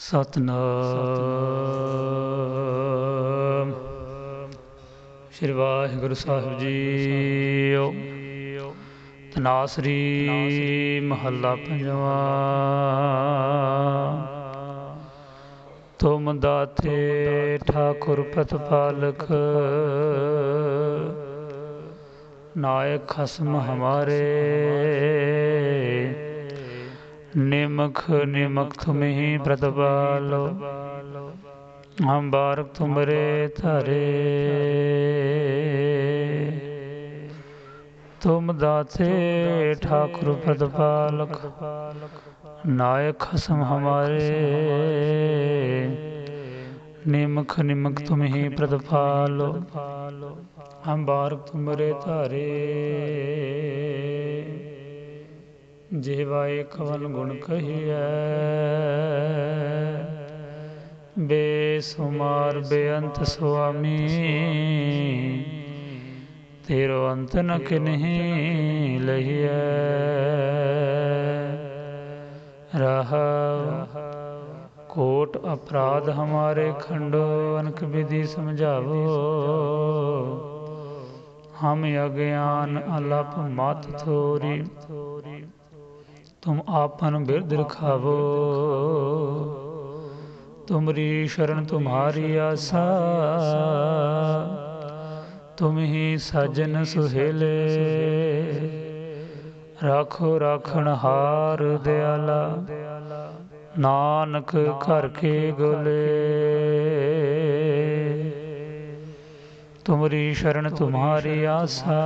ਸਤਨਾਮ। ਸ੍ਰੀ ਵਾਹਿਗੁਰੂ ਸਾਹਿਬ ਜੀਓ। ਤਨਾਸਰੀ ਮਹੱਲਾ ਪੰਜਵਾਂ। ਤੁਮ ਦਾਤੇ ਠਾਕੁਰ ਪ੍ਰਤਪਾਲਕ। ਨਾਇਕ ਖਸਮ ਹਮਾਰੇ। ਨਿਮਖ ਨਿਮਖ ਤੁਮ ਹੀ ਪ੍ਰਤਪਾਲੋ। ਹਮ ਬਾਰਕ ਤੁਮਰੇ ਧਰੇ। ਤੁਮ ਦਾਤੇ ਠਾਕੁਰ ਪ੍ਰਤਪਾਲਕ। ਨਾਇਕ ਖਸਮ ਹਮਾਰੇ। ਨਿਮਖ ਨਿਮਖ ਤੁਮ ਹੀ ਪ੍ਰਤਪਾਲੋ ਹਮ ਬਾਰਕ ਤੁਮਰੇ ਧਾਰੇ ਗੁਣ ਕਹੀਐ। ਬੇਸੁਮਾਰ ਬੇਅੰਤ ਸੁਆਮੀ, ਤੇਰੋ ਅੰਤ ਨ ਕਿਨਹੀ ਲਹੀਐ। ਰਹਾ ਕੋਟ ਅਪਰਾਧ ਹਮਾਰੇ ਖੰਡੋ, ਅਨਕ ਵਿਧि ਸਮਝਾਵੋ। ਹਮ ਅਗਿਆਨ ਅਲਪ ਮਤ ਥੋਰੀ ਤੁਮ ਆਪਨ ਬਿਰਧ ਰਖਾਵੋ ਤੁਮਰੀ ਸ਼ਰਨ ਤੁਮਹਾਰੀ ਆਸਾ ਤੁਮ ਹੀ ਸਾਜਨ ਸੁਹੇਲੇ ਰਾਖੋ ਰਾਖਣ ਹਾਰ ਦਿਆਲਾ ਨਾਨਕ ਘਰ ਕੇ ਗੋਲੇ ਤੁਮਰੀ ਸ਼ਰਨ ਤੁਮਾਰੀ ਆਸਾ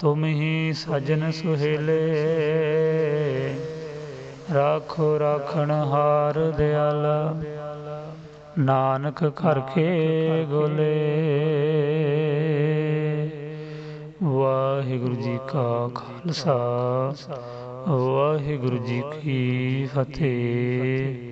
ਤੁਮ ਹੀ ਸਜਨ ਸੁਹੇਲੇ। ਰਾਖੋ ਰਾਖਣ ਹਾਰ ਦਿਆਲਾ, ਨਾਨਕ ਘਰ ਕੇ ਗੋਲੇ। ਵਾਹਿਗੁਰੂ ਜੀ ਕਾ ਖਾਲਸਾ, ਵਾਹਿਗੁਰੂ ਜੀ ਕੀ ਫਤਿਹ।